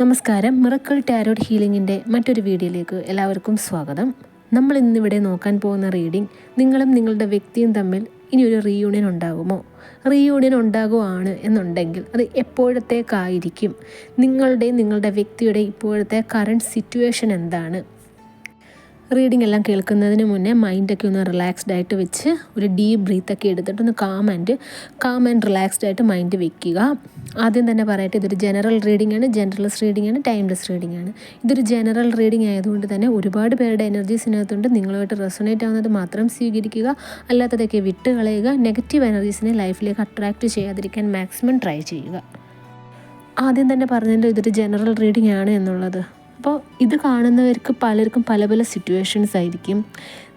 നമസ്കാരം. Miracle tarot ഹീലിംഗിന്റെ മറ്റൊരു വീഡിയോയിലേക്ക് എല്ലാവർക്കും സ്വാഗതം. നമ്മൾ ഇന്നിവിടെ നോക്കാൻ പോകുന്ന റീഡിംഗ് നിങ്ങളും നിങ്ങളുടെ വ്യക്തിയും തമ്മിൽ ഇനി ഒരു റീയൂണിയൻ ഉണ്ടാകുമോ? റീയൂണിയൻ ഉണ്ടാകുവാണ് എന്നുണ്ടെങ്കിൽ അത് എപ്പോഴത്തേക്കായിരിക്കും? നിങ്ങളുടെ നിങ്ങളുടെ വ്യക്തിയുടെ ഇപ്പോഴത്തെ കറണ്ട് സിറ്റുവേഷൻ എന്താണ്? റീഡിംഗ് എല്ലാം കേൾക്കുന്നതിന് മുന്നേ മൈൻഡൊക്കെ ഒന്ന് റിലാക്സ്ഡ് ആയിട്ട് വെച്ച് ഒരു ഡീപ്പ് ബ്രീത്ത് ഒക്കെ എടുത്തിട്ട് ഒന്ന് calm and calm and relaxed ആയിട്ട് മൈൻഡ് വെക്കുക. ആദ്യം തന്നെ പറയട്ടെ ഇതൊരു ജനറൽ റീഡിംഗ് ആണ്. ജനറൽസ് റീഡിംഗ് ആണ് ടൈംലെസ് റീഡിംഗ് ആണ്. ഇതൊരു ജനറൽ റീഡിംഗ് ആയതുകൊണ്ട് തന്നെ ഒരുപാട് പേരുടെ എനർജീസ് ഇതിനകത്തുണ്ട്. നിങ്ങളുമായിട്ട് റെസൊണേറ്റ് ആവുന്നത് മാത്രം സ്വീകരിക്കുക. അല്ലാത്തതൊക്കെ വിട്ട് കളയുക. നെഗറ്റീവ് എനർജീസിനെ ലൈഫിലേക്ക് അട്രാക്റ്റ് ചെയ്യാതിരിക്കാൻ മാക്സിമം ട്രൈ ചെയ്യുക. ആദ്യം തന്നെ പറഞ്ഞല്ലോ ഇതൊരു ജനറൽ റീഡിംഗ് ആണ് എന്നുള്ളത്. അപ്പോൾ ഇത് കാണുന്നവർക്ക് പലർക്കും പല പല സിറ്റുവേഷൻസ് ആയിരിക്കും.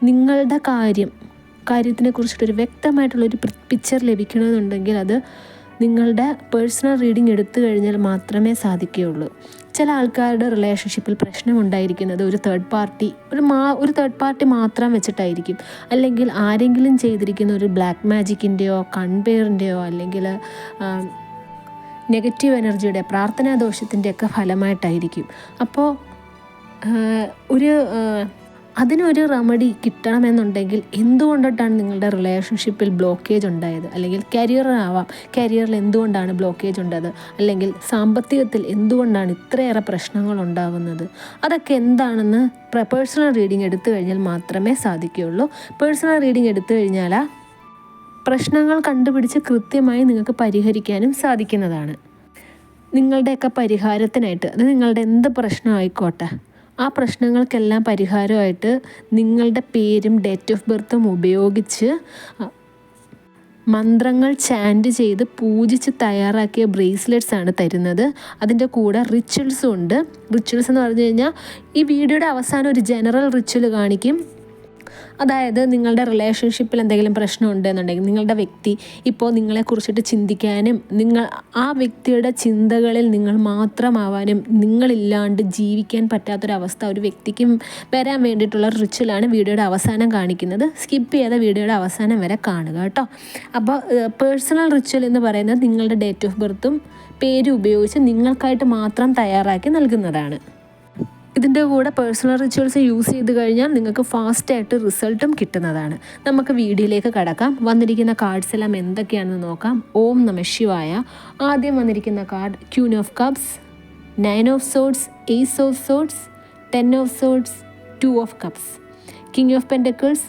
നിങ്ങളുടെ കാര്യം കാര്യത്തിനെ കുറിച്ചിട്ടൊരു വ്യക്തമായിട്ടുള്ളൊരു പിക്ചർ ലഭിക്കണമെന്നുണ്ടെങ്കിൽ അത് നിങ്ങളുടെ പേഴ്സണൽ റീഡിംഗ് എടുത്തു കഴിഞ്ഞാൽ മാത്രമേ സാധിക്കുകയുള്ളൂ. ചില ആൾക്കാരുടെ റിലേഷൻഷിപ്പിൽ പ്രശ്നമുണ്ടായിരിക്കുന്നത് ഒരു തേർഡ് പാർട്ടി ഒരു മാ ഒരു തേർഡ് പാർട്ടി മാത്രം വെച്ചിട്ടായിരിക്കും. അല്ലെങ്കിൽ ആരെങ്കിലും ചെയ്തിരിക്കുന്ന ഒരു ബ്ലാക്ക് മാജിക്കിന്റെയോ കൺപെയറിന്റെയോ അല്ലെങ്കിൽ നെഗറ്റീവ് എനർജിയുടെ പ്രാർത്ഥനാ ദോഷത്തിന്റെയൊക്കെ ഫലമായിട്ടായിരിക്കും അപ്പോൾ ഒരു അതിനൊരു റെമഡി കിട്ടണമെന്നുണ്ടെങ്കിൽ എന്തുകൊണ്ടിട്ടാണ് നിങ്ങളുടെ റിലേഷൻഷിപ്പിൽ ബ്ലോക്കേജ് ഉണ്ടായത്? അല്ലെങ്കിൽ കരിയറാവാം കരിയറിൽ എന്തുകൊണ്ടാണ് ബ്ലോക്കേജ് ഉണ്ടത് അല്ലെങ്കിൽ സാമ്പത്തികത്തിൽ എന്തുകൊണ്ടാണ് ഇത്രയേറെ പ്രശ്നങ്ങൾ ഉണ്ടാവുന്നത്? അതൊക്കെ എന്താണെന്ന് പേഴ്സണൽ റീഡിംഗ് എടുത്തു കഴിഞ്ഞാൽ മാത്രമേ സാധിക്കുകയുള്ളൂ. പേഴ്സണൽ റീഡിംഗ് എടുത്തു കഴിഞ്ഞാൽ പ്രശ്നങ്ങൾ കണ്ടുപിടിച്ച് കൃത്യമായി നിങ്ങൾക്ക് പരിഹരിക്കാനും സാധിക്കുന്നതാണ്. നിങ്ങളുടെയൊക്കെ പരിഹാരത്തിനായിട്ട് അത് നിങ്ങളുടെ എന്ത് പ്രശ്നമായിക്കോട്ടെ ആ പ്രശ്നങ്ങൾക്കെല്ലാം പരിഹാരമായിട്ട് നിങ്ങളുടെ പേരും ഡേറ്റ് ഓഫ് ബർത്തും ഉപയോഗിച്ച് മന്ത്രങ്ങൾ ചാൻഡ് ചെയ്ത് പൂജിച്ച് തയ്യാറാക്കിയ ബ്രേസ്ലെറ്റ്സ് ആണ് തരുന്നത്. അതിന്റെ കൂടെ റിച്വൽസും ഉണ്ട്. റിച്വൽസ് എന്ന് പറഞ്ഞു കഴിഞ്ഞാൽ ഈ വീഡിയോയുടെ അവസാനം ഒരു ജനറൽ റിച്വൽ കാണിക്കും. അതായത് നിങ്ങളുടെ റിലേഷൻഷിപ്പിൽ എന്തെങ്കിലും പ്രശ്നം ഉണ്ടെന്നുണ്ടെങ്കിൽ നിങ്ങളുടെ വ്യക്തി ഇപ്പോൾ നിങ്ങളെക്കുറിച്ചിട്ട് ചിന്തിക്കാനും നിങ്ങൾ ആ വ്യക്തിയുടെ ചിന്തകളിൽ നിങ്ങൾ മാത്രമാവാനും നിങ്ങളില്ലാണ്ട് ജീവിക്കാൻ പറ്റാത്തൊരവസ്ഥ ഒരു വ്യക്തിക്കും വരാൻ വേണ്ടിയിട്ടുള്ള റിച്വലാണ് വീഡിയോയുടെ അവസാനം കാണിക്കുന്നത്. സ്കിപ്പ് ചെയ്ത വീഡിയോയുടെ അവസാനം വരെ കാണുക കേട്ടോ. അപ്പോൾ പേഴ്സണൽ റിച്വൽ എന്ന് പറയുന്നത് നിങ്ങളുടെ ഡേറ്റ് ഓഫ് ബർത്തും പേര് ഉപയോഗിച്ച് നിങ്ങൾക്കായിട്ട് മാത്രം തയ്യാറാക്കി നൽകുന്നതാണ്. ഇതിന്റെ കൂടെ പേഴ്സണൽ റിച്വൽസ് യൂസ് ചെയ്ത് കഴിഞ്ഞാൽ നിങ്ങൾക്ക് ഫാസ്റ്റായിട്ട് റിസൾട്ടും കിട്ടുന്നതാണ്. നമുക്ക് വീഡിയോയിലേക്ക് കടക്കാം. വന്നിരിക്കുന്ന കാർഡ്സ് എല്ലാം എന്തൊക്കെയാണെന്ന് നോക്കാം. ഓം നമ ശിവായ. ആദ്യം വന്നിരിക്കുന്ന card queen of cups nine of swords ace of swords ten of swords two of cups king of pentacles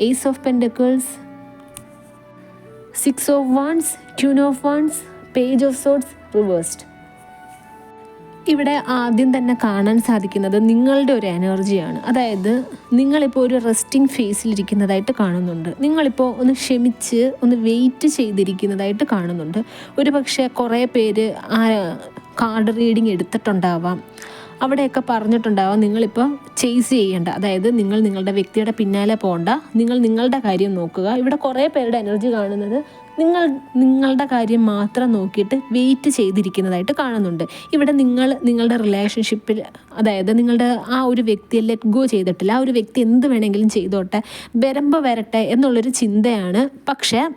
ace of pentacles six of wands queen of wands page of swords reversed ഇവിടെ ആദ്യം തന്നെ കാണാൻ സാധിക്കുന്നത് നിങ്ങളുടെ ഒരു എനർജിയാണ്. അതായത് നിങ്ങളിപ്പോൾ ഒരു റെസ്റ്റിംഗ് ഫേസിലിരിക്കുന്നതായിട്ട് കാണുന്നുണ്ട്. നിങ്ങളിപ്പോൾ ഒന്ന് ക്ഷമിച്ച് ഒന്ന് വെയിറ്റ് ചെയ്തിരിക്കുന്നതായിട്ട് കാണുന്നുണ്ട്. ഒരു പക്ഷേ കുറേ പേര് ആ കാർഡ് റീഡിങ് എടുത്തിട്ടുണ്ടാവാം. അവിടെയൊക്കെ പറഞ്ഞിട്ടുണ്ടാവാം നിങ്ങളിപ്പോൾ ചേസ് ചെയ്യേണ്ട. അതായത് നിങ്ങൾ നിങ്ങളുടെ വ്യക്തിയുടെ പിന്നാലെ പോകണ്ട നിങ്ങൾ നിങ്ങളുടെ കാര്യം നോക്കുക. ഇവിടെ കുറേ പേരുടെ എനർജി കാണുന്നത് നിങ്ങൾ നിങ്ങളുടെ കാര്യം മാത്രം നോക്കിയിട്ട് വെയിറ്റ് ചെയ്തിരിക്കുന്നതായിട്ട് കാണുന്നുണ്ട്. ഇവിടെ നിങ്ങൾ നിങ്ങളുടെ റിലേഷൻഷിപ്പിൽ അതായത് നിങ്ങളുടെ ആ ഒരു വ്യക്തിയെ ലെറ്റ് ഗോ ചെയ്തിട്ടില്ല ആ ഒരു വ്യക്തി എന്ത് വേണമെങ്കിലും ചെയ്തോട്ടെ വരമ്പ് വരട്ടെ എന്നുള്ളൊരു ചിന്തയാണ്. പക്ഷേ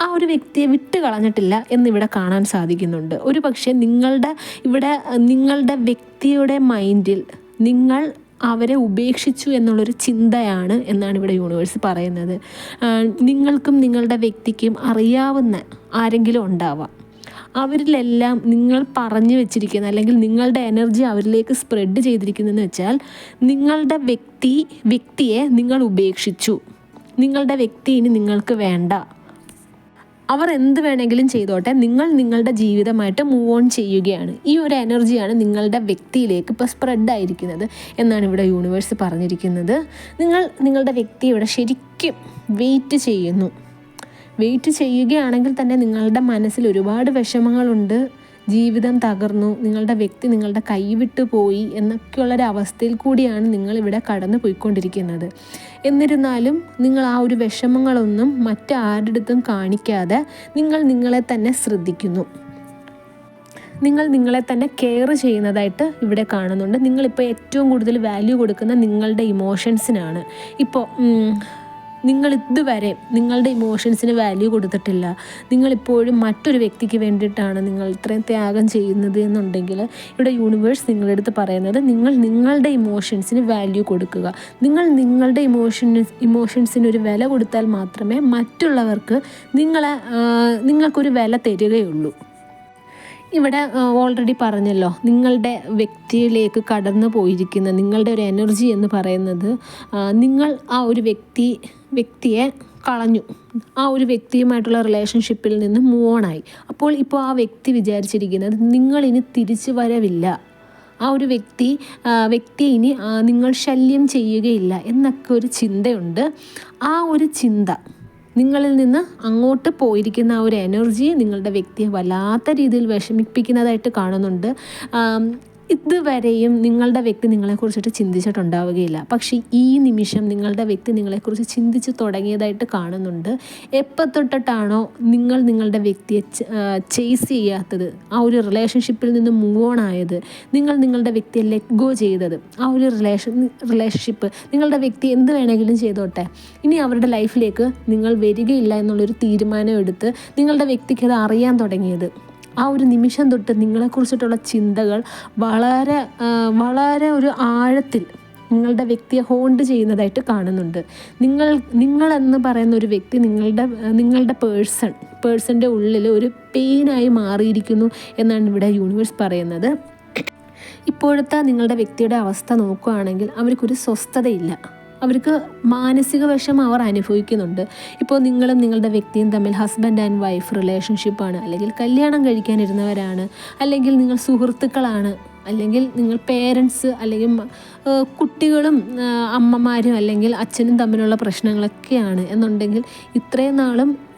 ആ ഒരു വ്യക്തിയെ വിട്ട് കളഞ്ഞിട്ടില്ല എന്നിവിടെ കാണാൻ സാധിക്കുന്നുണ്ട്. ഒരു പക്ഷേ നിങ്ങളുടെ ഇവിടെ നിങ്ങളുടെ വ്യക്തിയുടെ മൈൻഡിൽ നിങ്ങൾ അവരെ ഉപേക്ഷിച്ചു എന്നുള്ളൊരു ചിന്തയാണ് എന്നാണ് ഇവിടെ യൂണിവേഴ്സ് പറയുന്നത്. നിങ്ങൾക്കും നിങ്ങളുടെ വ്യക്തിക്കും അറിയാവുന്ന ആരെങ്കിലും ഉണ്ടാവാം. അവരിലെല്ലാം നിങ്ങൾ പറഞ്ഞു വെച്ചിരിക്കുന്ന അല്ലെങ്കിൽ നിങ്ങളുടെ എനർജി അവരിലേക്ക് സ്പ്രെഡ് ചെയ്തിരിക്കുന്നതെന്ന് വെച്ചാൽ നിങ്ങളുടെ വ്യക്തി വ്യക്തിയെ നിങ്ങൾ ഉപേക്ഷിച്ചു. നിങ്ങളുടെ വ്യക്തി ഇനി നിങ്ങൾക്ക് വേണ്ട. അവർ എന്ത് വേണമെങ്കിലും ചെയ്തോട്ടെ നിങ്ങൾ നിങ്ങളുടെ ജീവിതമായിട്ട് മൂവ് ഓൺ ചെയ്യുകയാണ്. ഈ ഒരു എനർജിയാണ് നിങ്ങളുടെ വ്യക്തിയിലേക്ക് ഇപ്പോൾ സ്പ്രെഡ് ആയിരിക്കുന്നത് എന്നാണ് ഇവിടെ യൂണിവേഴ്സ് പറഞ്ഞിരിക്കുന്നത്. നിങ്ങൾ നിങ്ങളുടെ വ്യക്തി ഇവിടെ ശരിക്കും വെയിറ്റ് ചെയ്യുന്നു. വെയിറ്റ് ചെയ്യുകയാണെങ്കിൽ തന്നെ നിങ്ങളുടെ മനസ്സിൽ ഒരുപാട് വിഷമങ്ങളുണ്ട്. ജീവിതം തകർന്നു നിങ്ങളുടെ വ്യക്തി നിങ്ങളുടെ കൈവിട്ടു പോയി എന്നൊക്കെയുള്ളൊരവസ്ഥയിൽ കൂടിയാണ് നിങ്ങളിവിടെ കടന്നു പോയിക്കൊണ്ടിരിക്കുന്നത്. എന്നിരുന്നാലും നിങ്ങൾ ആ ഒരു വിഷമങ്ങളൊന്നും മറ്റാരുടെടുത്തും കാണിക്കാതെ നിങ്ങൾ നിങ്ങളെ തന്നെ ശ്രദ്ധിക്കുന്നു. നിങ്ങൾ നിങ്ങളെ തന്നെ കെയർ ചെയ്യുന്നതായിട്ട് ഇവിടെ കാണുന്നുണ്ട്. നിങ്ങളിപ്പോൾ ഏറ്റവും കൂടുതൽ വാല്യൂ കൊടുക്കുന്ന നിങ്ങളുടെ ഇമോഷൻസിനാണ് ഇപ്പോൾ നിങ്ങൾ ഇതുവരെ നിങ്ങളുടെ ഇമോഷൻസിന് വാല്യൂ കൊടുത്തിട്ടില്ല. നിങ്ങളിപ്പോഴും മറ്റൊരു വ്യക്തിക്ക് വേണ്ടിയിട്ടാണ് നിങ്ങൾ ഇത്രയും ത്യാഗം ചെയ്യുന്നത് എന്നുണ്ടെങ്കിൽ ഇവിടെ യൂണിവേഴ്സ് നിങ്ങളുടെ അടുത്ത് പറയുന്നത് നിങ്ങൾ നിങ്ങളുടെ ഇമോഷൻസിന് വാല്യൂ കൊടുക്കുക. നിങ്ങൾ നിങ്ങളുടെ ഇമോഷന് ഇമോഷൻസിന് ഒരു വില കൊടുത്താൽ മാത്രമേ മറ്റുള്ളവർക്ക് നിങ്ങളെ നിങ്ങൾക്കൊരു വില തരികയുള്ളൂ. ഇവിടെ ഓൾറെഡി പറഞ്ഞല്ലോ നിങ്ങളുടെ വ്യക്തിയിലേക്ക് കടന്നു പോയിരിക്കുന്ന നിങ്ങളുടെ ഒരു എനർജി എന്ന് പറയുന്നത് നിങ്ങൾ ആ ഒരു വ്യക്തി വ്യക്തിയെ കളഞ്ഞു. ആ ഒരു വ്യക്തിയുമായിട്ടുള്ള റിലേഷൻഷിപ്പിൽ നിന്ന് മൂവ് ഓൺ ആയി. അപ്പോൾ ഇപ്പോൾ ആ വ്യക്തി വിചാരിച്ചിരിക്കുന്നത് നിങ്ങളിനി തിരിച്ചു വരവില്ല. ആ ഒരു വ്യക്തി വ്യക്തി ഇനി നിങ്ങൾ ശല്യം ചെയ്യുകയില്ല. എന്നൊക്കെ ഒരു ചിന്തയുണ്ട്. ആ ഒരു ചിന്ത നിങ്ങളിൽ നിന്ന് അങ്ങോട്ട് പോയിരിക്കുന്ന ആ ഒരു എനർജി നിങ്ങളുടെ വ്യക്തിയെ വല്ലാത്ത രീതിയിൽ വിഷമിപ്പിക്കുന്നതായിട്ട് കാണുന്നുണ്ട്. ഇതുവരെയും നിങ്ങളുടെ വ്യക്തി നിങ്ങളെക്കുറിച്ചിട്ട് ചിന്തിച്ചിട്ടുണ്ടാവുകയില്ല. പക്ഷേ ഈ നിമിഷം നിങ്ങളുടെ വ്യക്തി നിങ്ങളെക്കുറിച്ച് ചിന്തിച്ച് തുടങ്ങിയതായിട്ട് കാണുന്നുണ്ട്. എപ്പോൾ തൊട്ടിട്ടാണോ നിങ്ങൾ നിങ്ങളുടെ വ്യക്തിയെ ചേസ് ചെയ്യാത്തത്? ആ ഒരു റിലേഷൻഷിപ്പിൽ നിന്ന് മൂവ് ഓൺ ആയത്. നിങ്ങൾ നിങ്ങളുടെ വ്യക്തിയെ ലെറ്റ് ഗോ ചെയ്തത്. ആ ഒരു റിലേഷൻ റിലേഷൻഷിപ്പ് നിങ്ങളുടെ വ്യക്തി എന്ത് വേണമെങ്കിലും ചെയ്തോട്ടെ. ഇനി അവരുടെ ലൈഫിലേക്ക് നിങ്ങൾ വരികയില്ല എന്നുള്ളൊരു തീരുമാനം എടുത്ത് നിങ്ങളുടെ വ്യക്തിക്ക് അത് അറിയാൻ തുടങ്ങിയത്. ആ ഒരു നിമിഷം തൊട്ട് നിങ്ങളെക്കുറിച്ചിട്ടുള്ള ചിന്തകൾ വളരെ വളരെ ഒരു ആഴത്തിൽ നിങ്ങളുടെ വ്യക്തിയെ ഹോണ്ട് ചെയ്യുന്നതായിട്ട് കാണുന്നുണ്ട്. നിങ്ങൾ നിങ്ങളെന്ന് പറയുന്ന ഒരു വ്യക്തി നിങ്ങളുടെ നിങ്ങളുടെ പേഴ്സൺ പേഴ്സന്റെ ഉള്ളിൽ ഒരു പെയിനായി മാറിയിരിക്കുന്നു എന്നാണ് ഇവിടെ യൂണിവേഴ്സ് പറയുന്നത്. ഇപ്പോഴത്തെ നിങ്ങളുടെ വ്യക്തിയുടെ അവസ്ഥ നോക്കുകയാണെങ്കിൽ അവർക്കൊരു സ്വസ്ഥതയില്ല. അവർക്ക് മാനസിക വിഷമം അവർ അനുഭവിക്കുന്നുണ്ട്. ഇപ്പോൾ നിങ്ങളും നിങ്ങളുടെ വ്യക്തിയും തമ്മിൽ ഹസ്ബൻഡ് ആൻഡ് വൈഫ് റിലേഷൻഷിപ്പാണ് അല്ലെങ്കിൽ കല്യാണം കഴിക്കാനിരുന്നവരാണ്. അല്ലെങ്കിൽ നിങ്ങൾ സുഹൃത്തുക്കളാണ്. അല്ലെങ്കിൽ നിങ്ങൾ പേരൻസ് അല്ലെങ്കിൽ കുട്ടികളും അമ്മമാരും അല്ലെങ്കിൽ അച്ഛനും തമ്മിലുള്ള പ്രശ്നങ്ങളൊക്കെയാണ്. എന്നുണ്ടെങ്കിൽ ഇത്രയും നാളും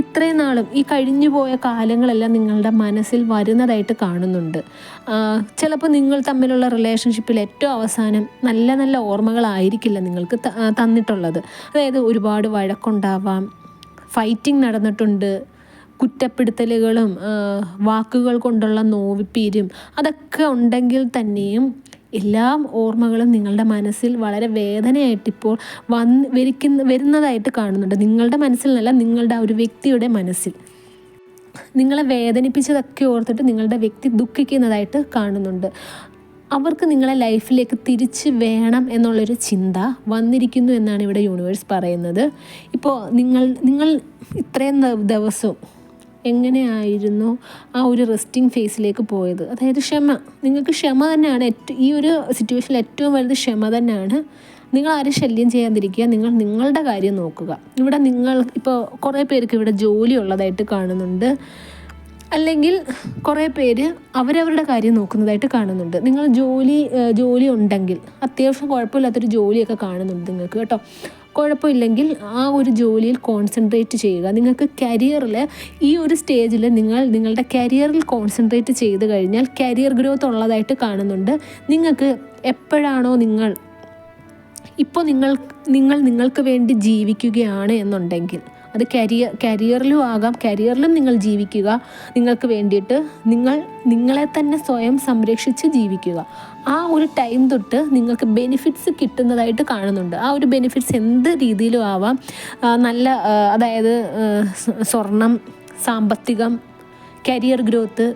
ഇത്രയും നാളും ഈ കഴിഞ്ഞു പോയ കാലങ്ങളെല്ലാം നിങ്ങളുടെ മനസ്സിൽ വരുന്നതായിട്ട് കാണുന്നുണ്ട്. ചിലപ്പോൾ നിങ്ങൾ തമ്മിലുള്ള റിലേഷൻഷിപ്പിൽ ഏറ്റവും അവസാനം നല്ല നല്ല ഓർമ്മകളായിരിക്കില്ല നിങ്ങൾക്ക് തന്നിട്ടുള്ളത്. അതായത് ഒരുപാട് വഴക്കുണ്ടാവാം ഫൈറ്റിംഗ് നടന്നിട്ടുണ്ട് കുറ്റപ്പെടുത്തലുകളും വാക്കുകൾ കൊണ്ടുള്ള നോവിപ്പീരും അതൊക്കെ ഉണ്ടെങ്കിൽ തന്നെയും എല്ലാ ഓർമ്മകളും നിങ്ങളുടെ മനസ്സിൽ വളരെ വേദനയായിട്ടിപ്പോൾ വന്ന് വരിക്കുന്ന വരുന്നതായിട്ട് കാണുന്നുണ്ട്. നിങ്ങളുടെ മനസ്സിൽ നിന്നല്ല നിങ്ങളുടെ ആ ഒരു വ്യക്തിയുടെ മനസ്സിൽ. നിങ്ങളെ വേദനിപ്പിച്ചതൊക്കെ ഓർത്തിട്ട് നിങ്ങളുടെ വ്യക്തി ദുഃഖിക്കുന്നതായിട്ട് കാണുന്നുണ്ട്. അവർക്ക് നിങ്ങളെ ലൈഫിലേക്ക് തിരിച്ച് വേണം എന്നുള്ളൊരു ചിന്ത വന്നിരിക്കുന്നു എന്നാണ് ഇവിടെ യൂണിവേഴ്സ് പറയുന്നത്. ഇപ്പോൾ നിങ്ങൾ നിങ്ങൾ ഇത്രയും ദിവസവും എങ്ങനെയായിരുന്നു ആ ഒരു റെസ്റ്റിംഗ് ഫേസിലേക്ക് പോയത്? അതായത് ക്ഷമ. നിങ്ങൾക്ക് ക്ഷമ തന്നെയാണ് ഏറ്റവും ഈ ഒരു സിറ്റുവേഷനിൽ ഏറ്റവും വലുത് ക്ഷമ തന്നെയാണ്. നിങ്ങൾ ആരും ശല്യം ചെയ്യാതിരിക്കുക. നിങ്ങൾ നിങ്ങളുടെ കാര്യം നോക്കുക. ഇവിടെ നിങ്ങൾ ഇപ്പോൾ കുറേ പേർക്ക് ഇവിടെ ജോലി ഉള്ളതായിട്ട് കാണുന്നുണ്ട്. അല്ലെങ്കിൽ കുറേ പേര് അവരവരുടെ കാര്യം നോക്കുന്നതായിട്ട് കാണുന്നുണ്ട്. നിങ്ങൾ ജോലി ജോലി ഉണ്ടെങ്കിൽ അത്യാവശ്യം കുഴപ്പമില്ലാത്തൊരു ജോലിയൊക്കെ കാണുന്നുണ്ട് നിങ്ങൾക്ക് കേട്ടോ. കുഴപ്പമില്ലെങ്കിൽ ആ ഒരു ജോലിയിൽ കോൺസെൻട്രേറ്റ് ചെയ്യുക. നിങ്ങൾക്ക് കരിയറിൽ ഈ ഒരു സ്റ്റേജിൽ നിങ്ങൾ നിങ്ങളുടെ കരിയറിൽ കോൺസെൻട്രേറ്റ് ചെയ്ത് കഴിഞ്ഞാൽ കരിയർ ഗ്രോത്ത് ഉള്ളതായിട്ട് കാണുന്നുണ്ട്. നിങ്ങൾക്ക് എപ്പോഴാണോ നിങ്ങൾ ഇപ്പോൾ നിങ്ങൾ നിങ്ങൾ നിങ്ങൾക്ക് വേണ്ടി ജീവിക്കുകയാണ് എന്നുണ്ടെങ്കിൽ അത് കരിയർ കരിയറിലും ആകാം. കരിയറിലും നിങ്ങൾ ജീവിക്കുക. നിങ്ങൾക്ക് വേണ്ടിയിട്ട് നിങ്ങൾ നിങ്ങളെ തന്നെ സ്വയം സംരക്ഷിച്ച് ജീവിക്കുക. ആ ഒരു ടൈം തൊട്ട് നിങ്ങൾക്ക് ബെനിഫിറ്റ്സ് കിട്ടുന്നതായിട്ട് കാണുന്നുണ്ട്. ആ ഒരു ബെനിഫിറ്റ്സ് എന്ത് രീതിയിലും ആവാം. നല്ല അതായത് സ്വർണം സാമ്പത്തികം കരിയർ ഗ്രോത്ത്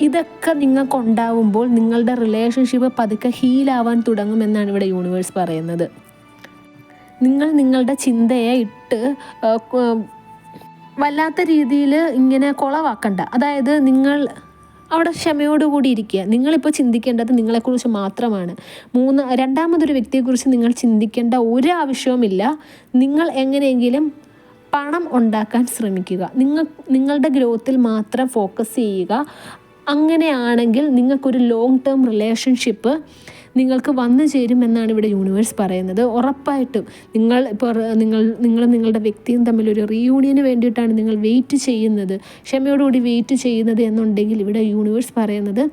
ഇതൊക്കെ നിങ്ങൾക്ക് ഉണ്ടാവുമ്പോൾ നിങ്ങളുടെ റിലേഷൻഷിപ്പ് പതുക്കെ ഹീലാവാൻ തുടങ്ങുമെന്നാണ് ഇവിടെ യൂണിവേഴ്സ് പറയുന്നത്. നിങ്ങൾ നിങ്ങളുടെ ചിന്തയെ ഇട്ട് വല്ലാത്ത രീതിയിൽ ഇങ്ങനെ കുളവാക്കണ്ട. അതായത് നിങ്ങൾ അവിടെ ക്ഷമയോടുകൂടി ഇരിക്കുക. നിങ്ങളിപ്പോൾ ചിന്തിക്കേണ്ടത് നിങ്ങളെക്കുറിച്ച് മാത്രമാണ്. മൂന്ന് രണ്ടാമതൊരു വ്യക്തിയെക്കുറിച്ച് നിങ്ങൾ ചിന്തിക്കേണ്ട ഒരു ആവശ്യവുമില്ല. നിങ്ങൾ എങ്ങനെയെങ്കിലും പണം ഉണ്ടാക്കാൻ ശ്രമിക്കുക. നിങ്ങൾ നിങ്ങളുടെ ഗ്രോത്തിൽ മാത്രം ഫോക്കസ് ചെയ്യുക. അങ്ങനെയാണെങ്കിൽ നിങ്ങൾക്കൊരു ലോങ് ടേം റിലേഷൻഷിപ്പ് നിങ്ങൾക്ക് വന്നു ചേരുമെന്നാണ് ഇവിടെ യൂണിവേഴ്സ് പറയുന്നത്. ഉറപ്പായിട്ടും നിങ്ങൾ ഇപ്പോൾ നിങ്ങൾ നിങ്ങളും നിങ്ങളുടെ വ്യക്തിയും തമ്മിൽ ഒരു റീയൂണിയന് വേണ്ടിയിട്ടാണ് നിങ്ങൾ വെയിറ്റ് ചെയ്യുന്നത്. ക്ഷമയോടുകൂടി വെയിറ്റ് ചെയ്യുന്നത് എന്നുണ്ടെങ്കിൽ ഇവിടെ യൂണിവേഴ്സ് പറയുന്നത്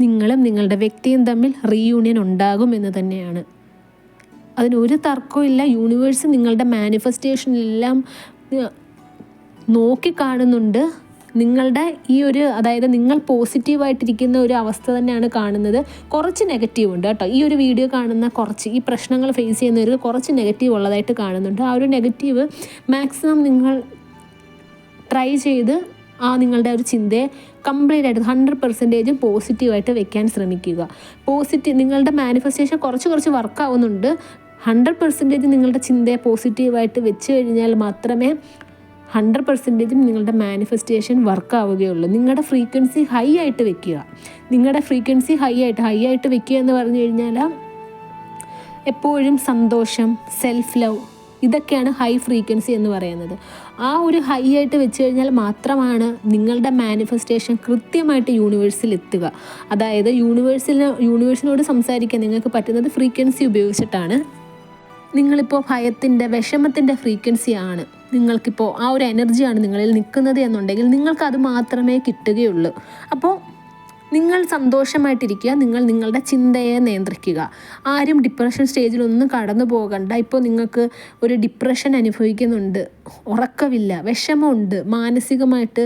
നിങ്ങളും നിങ്ങളുടെ വ്യക്തിയും തമ്മിൽ റീയൂണിയൻ ഉണ്ടാകും എന്ന് തന്നെയാണ്. അതിനൊരു തർക്കവും ഇല്ല. യൂണിവേഴ്സ് നിങ്ങളുടെ മാനിഫെസ്റ്റേഷനിലെല്ലാം നോക്കി കാണുന്നുണ്ട് നിങ്ങളുടെ ഈ ഒരു അതായത് നിങ്ങൾ പോസിറ്റീവായിട്ടിരിക്കുന്ന ഒരു അവസ്ഥ തന്നെയാണ് കാണുന്നത്. കുറച്ച് നെഗറ്റീവ് ഉണ്ട് കേട്ടോ. ഈ ഒരു വീഡിയോ കാണുന്ന കുറച്ച് ഈ പ്രശ്നങ്ങൾ ഫേസ് ചെയ്യുന്നവർ കുറച്ച് നെഗറ്റീവ് ഉള്ളതായിട്ട് കാണുന്നുണ്ട്. ആ ഒരു നെഗറ്റീവ് മാക്സിമം നിങ്ങൾ ട്രൈ ചെയ്ത് ആ നിങ്ങളുടെ ഒരു ചിന്തയെ കംപ്ലീറ്റ് ആയിട്ട് ഹൺഡ്രഡ് പെർസെന്റേജും പോസിറ്റീവായിട്ട് വെക്കാൻ ശ്രമിക്കുക. പോസിറ്റീവ് നിങ്ങളുടെ മാനിഫെസ്റ്റേഷൻ കുറച്ച് കുറച്ച് വർക്കാവുന്നുണ്ട് ഹൺഡ്രഡ് പെർസെന്റേജ് നിങ്ങളുടെ ചിന്തയെ പോസിറ്റീവായിട്ട് വെച്ച് കഴിഞ്ഞാൽ മാത്രമേ ഹൺഡ്രഡ് പെർസെന്റേജും നിങ്ങളുടെ മാനിഫെസ്റ്റേഷൻ വർക്ക് ആവുകയുള്ളൂ. നിങ്ങളുടെ ഫ്രീക്വൻസി ഹൈ ആയിട്ട് വെക്കുക. നിങ്ങളുടെ ഫ്രീക്വൻസി ഹൈ ആയിട്ട് ഹൈ ആയിട്ട് വെക്കുക എന്ന് പറഞ്ഞു കഴിഞ്ഞാൽ എപ്പോഴും സന്തോഷം സെൽഫ് ലവ് ഇതൊക്കെയാണ് ഹൈ ഫ്രീക്വൻസി എന്ന് പറയുന്നത്. ആ ഒരു ഹൈ ആയിട്ട് വെച്ച് കഴിഞ്ഞാൽ മാത്രമാണ് നിങ്ങളുടെ മാനിഫെസ്റ്റേഷൻ കൃത്യമായിട്ട് യൂണിവേഴ്സിൽ എത്തുക. അതായത് യൂണിവേഴ്സിന് യൂണിവേഴ്സിനോട് സംസാരിക്കാൻ നിങ്ങൾക്ക് പറ്റുന്നത് ഫ്രീക്വൻസി ഉപയോഗിച്ചിട്ടാണ്. നിങ്ങളിപ്പോൾ ഭയത്തിന്റെ വിഷമത്തിന്റെ ഫ്രീക്വൻസി ആണ്. നിങ്ങൾക്കിപ്പോൾ ആ ഒരു എനർജിയാണ് നിങ്ങളിൽ നിൽക്കുന്നത് എന്നുണ്ടെങ്കിൽ നിങ്ങൾക്ക് അത് മാത്രമേ കിട്ടുകയുള്ളൂ. അപ്പോൾ നിങ്ങൾ സന്തോഷമായിട്ടിരിക്കുക നിങ്ങൾ നിങ്ങളുടെ ചിന്തയെ നിയന്ത്രിക്കുക. ആരും ഡിപ്രഷൻ സ്റ്റേജിലൊന്നും കടന്നു പോകണ്ട. ഇപ്പോൾ നിങ്ങൾക്ക് ഒരു ഡിപ്രഷൻ അനുഭവിക്കുന്നുണ്ട്. ഉറക്കമില്ല വിഷമമുണ്ട് മാനസികമായിട്ട്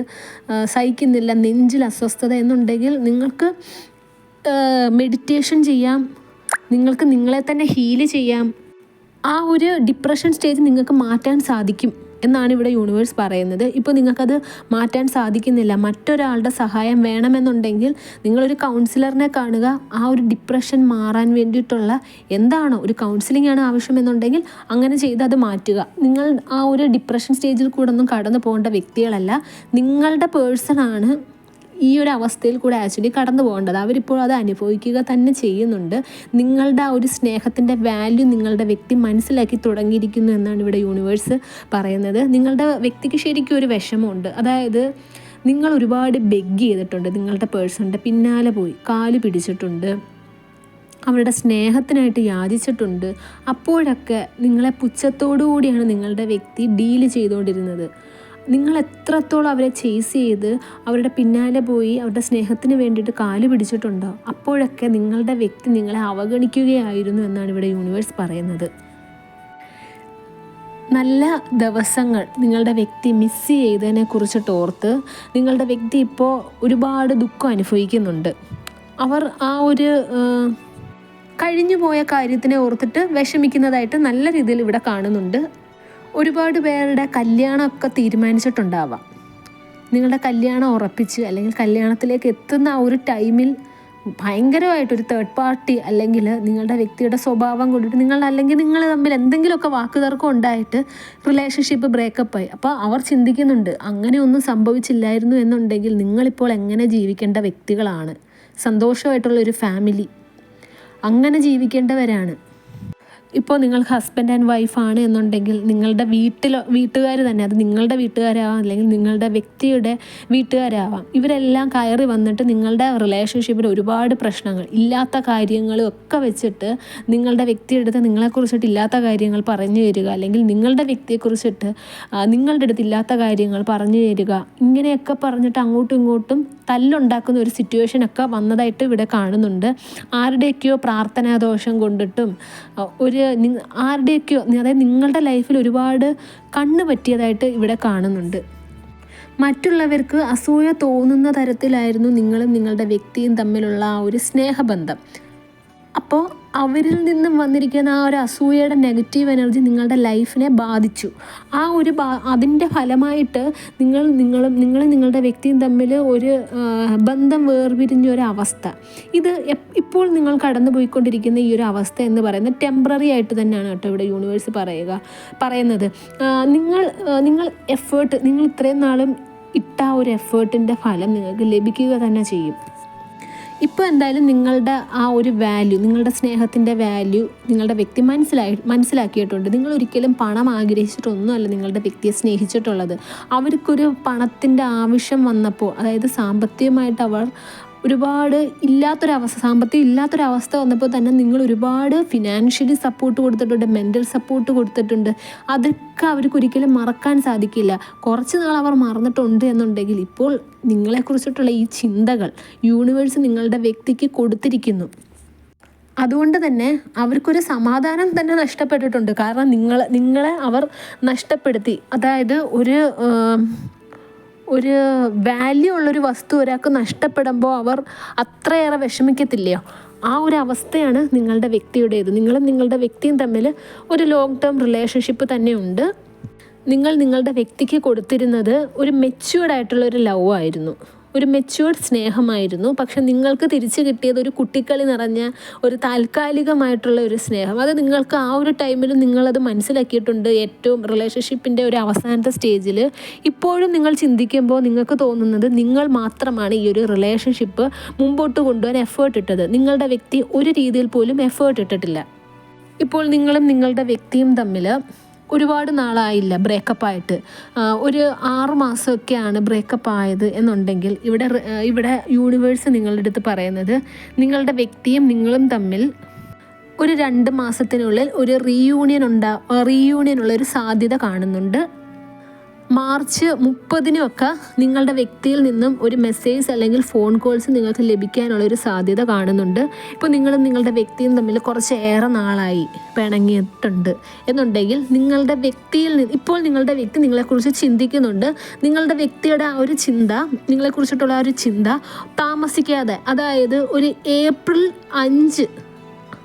സഹിക്കുന്നില്ല നെഞ്ചിൽ അസ്വസ്ഥത എന്നുണ്ടെങ്കിൽ നിങ്ങൾക്ക് മെഡിറ്റേഷൻ ചെയ്യാം. നിങ്ങൾക്ക് നിങ്ങളെ തന്നെ ഹീൽ ചെയ്യാം. ആ ഒരു ഡിപ്രഷൻ സ്റ്റേജ് നിങ്ങൾക്ക് മാറ്റാൻ സാധിക്കും. എന്നാണ് ഇവിടെ യൂണിവേഴ്സ് പറയുന്നത്. ഇപ്പോൾ നിങ്ങൾക്കത് മാറ്റാൻ സാധിക്കുന്നില്ല. മറ്റൊരാളുടെ സഹായം വേണമെന്നുണ്ടെങ്കിൽ നിങ്ങളൊരു കൗൺസിലറിനെ കാണുക. ആ ഒരു ഡിപ്രഷൻ മാറാൻ വേണ്ടിയിട്ടുള്ള എന്താണോ ഒരു കൗൺസിലിംഗ് ആണ് ആവശ്യമെന്നുണ്ടെങ്കിൽ അങ്ങനെ ചെയ്ത് അത് മാറ്റുക. നിങ്ങൾ ആ ഒരു ഡിപ്രഷൻ സ്റ്റേജിൽ കൂടെ ഒന്നും കടന്നു പോകേണ്ട വ്യക്തികളല്ല. നിങ്ങളുടെ പേഴ്സണാണ് ഈ ഒരു അവസ്ഥയിൽ കൂടെ ആക്ച്വലി കടന്നു പോകേണ്ടത്. അവരിപ്പോൾ അത് അനുഭവിക്കുക തന്നെ ചെയ്യുന്നുണ്ട്. നിങ്ങളുടെ ആ ഒരു സ്നേഹത്തിന്റെ വാല്യൂ നിങ്ങളുടെ വ്യക്തി മനസ്സിലാക്കി തുടങ്ങിയിരിക്കുന്നു എന്നാണ് ഇവിടെ യൂണിവേഴ്സ് പറയുന്നത്. നിങ്ങളുടെ വ്യക്തിക്ക് ശരിക്കും ഒരു വിഷമമുണ്ട്. അതായത് നിങ്ങൾ ഒരുപാട് ബെഗ് ചെയ്തിട്ടുണ്ട് നിങ്ങളുടെ പേഴ്സണിന്റെ പിന്നാലെ പോയി. കാൽ പിടിച്ചിട്ടുണ്ട്. അവരുടെ സ്നേഹത്തിനായിട്ട് യാചിച്ചിട്ടുണ്ട്. അപ്പോഴൊക്കെ നിങ്ങളെ പുച്ഛത്തോടു കൂടിയാണ് നിങ്ങളുടെ വ്യക്തി ഡീൽ ചെയ്തുകൊണ്ടിരുന്നത്. നിങ്ങൾ എത്രത്തോളം അവരെ ചേസ് ചെയ്ത് അവരുടെ പിന്നാലെ പോയി അവരുടെ സ്നേഹത്തിന് വേണ്ടിയിട്ട് കാൽ പിടിച്ചിട്ടുണ്ടോ? അപ്പോഴൊക്കെ നിങ്ങളുടെ വ്യക്തി നിങ്ങളെ അവഗണിക്കുകയായിരുന്നു എന്നാണ് ഇവിടെ യൂണിവേഴ്സ് പറയുന്നത്. നല്ല ദിവസങ്ങൾ നിങ്ങളുടെ വ്യക്തി മിസ് ചെയ്തതിനെ കുറിച്ചിട്ട് ഓർത്ത് നിങ്ങളുടെ വ്യക്തി ഇപ്പോൾ ഒരുപാട് ദുഃഖം അനുഭവിക്കുന്നുണ്ട്. അവർ ആ ഒരു കഴിഞ്ഞു പോയ കാര്യത്തിനെ ഓർത്തിട്ട് വിഷമിക്കുന്നതായിട്ട് നല്ല രീതിയിൽ ഇവിടെ കാണുന്നുണ്ട്. ഒരുപാട് പേരുടെ കല്യാണമൊക്കെ തീരുമാനിച്ചിട്ടുണ്ടാവാം. നിങ്ങളുടെ കല്യാണം ഉറപ്പിച്ച് അല്ലെങ്കിൽ കല്യാണത്തിലേക്ക് എത്തുന്ന ആ ഒരു ടൈമിൽ ഭയങ്കരമായിട്ടൊരു തേർഡ് പാർട്ടി അല്ലെങ്കിൽ നിങ്ങളുടെ വ്യക്തിയുടെ സ്വഭാവം കൊണ്ടിട്ട് നിങ്ങൾ അല്ലെങ്കിൽ നിങ്ങൾ തമ്മിൽ എന്തെങ്കിലുമൊക്കെ വാക്കുതർക്കം ഉണ്ടായിട്ട് റിലേഷൻഷിപ്പ് ബ്രേക്കപ്പ് ആയി. അപ്പോൾ അവർ ചിന്തിക്കുന്നുണ്ട് അങ്ങനെ ഒന്നും സംഭവിച്ചില്ലായിരുന്നു എന്നുണ്ടെങ്കിൽ നിങ്ങളിപ്പോൾ എങ്ങനെ ജീവിക്കേണ്ട വ്യക്തികളാണ്? സന്തോഷമായിട്ടുള്ള ഒരു ഫാമിലി അങ്ങനെ ജീവിക്കേണ്ടവരാണ്. ഇപ്പോൾ നിങ്ങൾ ഹസ്ബൻഡ് ആൻഡ് വൈഫാണ് എന്നുണ്ടെങ്കിൽ നിങ്ങളുടെ വീട്ടിലോ വീട്ടുകാർ തന്നെ അത് നിങ്ങളുടെ വീട്ടുകാരാവാം അല്ലെങ്കിൽ നിങ്ങളുടെ വ്യക്തിയുടെ വീട്ടുകാരാവാം. ഇവരെല്ലാം കയറി വന്നിട്ട് നിങ്ങളുടെ റിലേഷൻഷിപ്പിൽ ഒരുപാട് പ്രശ്നങ്ങൾ ഇല്ലാത്ത കാര്യങ്ങളും ഒക്കെ വെച്ചിട്ട് നിങ്ങളുടെ വ്യക്തിയുടെ അടുത്ത് നിങ്ങളെക്കുറിച്ചിട്ട് ഇല്ലാത്ത കാര്യങ്ങൾ പറഞ്ഞു തരിക അല്ലെങ്കിൽ നിങ്ങളുടെ വ്യക്തിയെക്കുറിച്ചിട്ട് നിങ്ങളുടെ അടുത്ത് ഇല്ലാത്ത കാര്യങ്ങൾ പറഞ്ഞു തരിക. ഇങ്ങനെയൊക്കെ പറഞ്ഞിട്ട് അങ്ങോട്ടും ഇങ്ങോട്ടും തല്ലുണ്ടാക്കുന്ന ഒരു സിറ്റുവേഷനൊക്കെ വന്നതായിട്ട് ഇവിടെ കാണുന്നുണ്ട്. ആരുടെയൊക്കെയോ പ്രാർത്ഥനാദോഷം കൊണ്ടിട്ടും ഒരു ആരുടെയൊക്കെയോ അതായത് നിങ്ങളുടെ ലൈഫിൽ ഒരുപാട് കണ്ണ് പറ്റിയതായിട്ട് ഇവിടെ കാണുന്നുണ്ട്. മറ്റുള്ളവർക്ക് അസൂയ തോന്നുന്ന തരത്തിലായിരുന്നു നിങ്ങളും നിങ്ങളുടെ വ്യക്തിയും തമ്മിലുള്ള ആ ഒരു സ്നേഹബന്ധം. അപ്പോൾ അവരിൽ നിന്നും വന്നിരിക്കുന്ന ആ ഒരു അസൂയയുടെ നെഗറ്റീവ് എനർജി നിങ്ങളുടെ ലൈഫിനെ ബാധിച്ചു. ആ ഒരു ബാ അതിന്റെ ഫലമായിട്ട് നിങ്ങൾ നിങ്ങളും നിങ്ങളും നിങ്ങളുടെ വ്യക്തിയും തമ്മിൽ ഒരു ബന്ധം വേർപിരിഞ്ഞ ഒരു അവസ്ഥ. ഇത് ഇപ്പോൾ നിങ്ങൾ കടന്നു പോയിക്കൊണ്ടിരിക്കുന്ന ഈ ഒരു അവസ്ഥ എന്ന് പറയുന്നത് ടെമ്പററി ആയിട്ട് തന്നെയാണ് കേട്ടോ ഇവിടെ യൂണിവേഴ്സ് പറയുക പറയുന്നത്. നിങ്ങൾ നിങ്ങൾ എഫേർട്ട് നിങ്ങൾ ഇത്രയും നാളും ഇട്ട ഒരു എഫേർട്ടിന്റെ ഫലം നിങ്ങൾക്ക് ലഭിക്കുക തന്നെ ചെയ്യും. ഇപ്പോൾ എന്തായാലും നിങ്ങളുടെ ആ ഒരു വാല്യൂ നിങ്ങളുടെ സ്നേഹത്തിന്റെ വാല്യൂ നിങ്ങളുടെ വ്യക്തി മനസ്സിലായി മനസ്സിലാക്കിയിട്ടുണ്ട്. നിങ്ങൾ ഒരിക്കലും പണം ആഗ്രഹിച്ചിട്ടൊന്നുമല്ല നിങ്ങളുടെ വ്യക്തിയെ സ്നേഹിച്ചിട്ടുള്ളത്. അവർക്കൊരു പണത്തിന്റെ ആവശ്യം വന്നപ്പോൾ അതായത് സാമ്പത്തികമായിട്ട് അവർ ഒരുപാട് ഇല്ലാത്തൊരവസ്ഥ സാമ്പത്തികം ഇല്ലാത്തൊരവസ്ഥ വന്നപ്പോൾ തന്നെ നിങ്ങൾ ഒരുപാട് ഫിനാൻഷ്യലി സപ്പോർട്ട് കൊടുത്തിട്ടുണ്ട് മെന്റൽ സപ്പോർട്ട് കൊടുത്തിട്ടുണ്ട്. അതൊക്കെ അവർക്ക് ഒരിക്കലും മറക്കാൻ സാധിക്കില്ല. കുറച്ച് നാൾ അവർ മറന്നിട്ടുണ്ട് എന്നുണ്ടെങ്കിൽ ഇപ്പോൾ നിങ്ങളെക്കുറിച്ചിട്ടുള്ള ഈ ചിന്തകൾ യൂണിവേഴ്സ് നിങ്ങളുടെ വ്യക്തിക്ക് കൊടുത്തിരിക്കുന്നു. അതുകൊണ്ട് തന്നെ അവർക്കൊരു സമാധാനം തന്നെ നഷ്ടപ്പെട്ടിട്ടുണ്ട്. കാരണം നിങ്ങൾ നിങ്ങളെ അവർ നഷ്ടപ്പെടുത്തി. അതായത് ഒരു ഒരു വാല്യൂ ഉള്ളൊരു വസ്തു ഒരാൾക്ക് നഷ്ടപ്പെടുമ്പോൾ അവർ അത്രയേറെ വിഷമിക്കത്തില്ലയോ? ആ ഒരു അവസ്ഥയാണ് നിങ്ങളുടെ വ്യക്തിയുടേത്. നിങ്ങളും നിങ്ങളുടെ വ്യക്തിയും തമ്മിൽ ഒരു ലോങ് ടേം റിലേഷൻഷിപ്പ് തന്നെയുണ്ട്. നിങ്ങൾ നിങ്ങളുടെ വ്യക്തിക്ക് കൊടുത്തിരുന്നത് ഒരു മെച്യൂർഡ് ആയിട്ടുള്ള ഒരു ലവ് ആയിരുന്നു. ഒരു മെച്യൂർഡ് സ്നേഹമായിരുന്നു. പക്ഷെ നിങ്ങൾക്ക് തിരിച്ചു കിട്ടിയത് ഒരു കുട്ടിക്കളി നിറഞ്ഞ ഒരു താൽക്കാലികമായിട്ടുള്ള ഒരു സ്നേഹം. അത് നിങ്ങൾക്ക് ആ ഒരു ടൈമിൽ നിങ്ങളത് മനസ്സിലാക്കിയിട്ടുണ്ട് ഏറ്റവും റിലേഷൻഷിപ്പിന്റെ ഒരു അവസാനത്തെ സ്റ്റേജിൽ ഇപ്പോഴും നിങ്ങൾ ചിന്തിക്കുമ്പോൾ നിങ്ങൾക്ക് തോന്നുന്നത് നിങ്ങൾ മാത്രമാണ് ഈ ഒരു റിലേഷൻഷിപ്പ് മുമ്പോട്ട് കൊണ്ടുപോകാൻ എഫേർട്ട് ഇട്ടത്. നിങ്ങളുടെ വ്യക്തി ഒരു രീതിയിൽ പോലും എഫേർട്ട് ഇട്ടിട്ടില്ല. ഇപ്പോൾ നിങ്ങളും നിങ്ങളുടെ വ്യക്തിയും തമ്മിൽ ഒരുപാട് നാളായില്ല ബ്രേക്കപ്പ് ആയിട്ട് ഒരു ആറ് മാസമൊക്കെയാണ് ബ്രേക്കപ്പ് ആയത് എന്നുണ്ടെങ്കിൽ ഇവിടെ ഇവിടെ യൂണിവേഴ്സ് നിങ്ങളുടെ അടുത്ത് പറയുന്നത് നിങ്ങളുടെ വ്യക്തിയും നിങ്ങളും തമ്മിൽ ഒരു രണ്ട് മാസത്തിനുള്ളിൽ ഒരു റീയൂണിയൻ ഉണ്ടാ റീയൂണിയനുള്ള ഒരു സാധ്യത കാണുന്നുണ്ട്. മാർച്ച് മുപ്പതിനുമൊക്കെ നിങ്ങളുടെ വ്യക്തിയിൽ നിന്നും ഒരു മെസ്സേജ് അല്ലെങ്കിൽ ഫോൺ കോൾസ് നിങ്ങൾക്ക് ലഭിക്കാനുള്ള ഒരു സാധ്യത കാണുന്നുണ്ട്. ഇപ്പോൾ നിങ്ങളും നിങ്ങളുടെ വ്യക്തിയും തമ്മിൽ കുറച്ച് ഏറെ നാളായി പിണങ്ങിയിട്ടുണ്ട് എന്നുണ്ടെങ്കിൽ നിങ്ങളുടെ വ്യക്തിയിൽ നിന്ന് ഇപ്പോൾ നിങ്ങളുടെ വ്യക്തി നിങ്ങളെക്കുറിച്ച് ചിന്തിക്കുന്നുണ്ട്. നിങ്ങളുടെ വ്യക്തിയുടെ ആ ഒരു ചിന്ത നിങ്ങളെക്കുറിച്ചിട്ടുള്ള ആ ഒരു ചിന്ത താമസിക്കാതെ അതായത് ഒരു ഏപ്രിൽ അഞ്ച്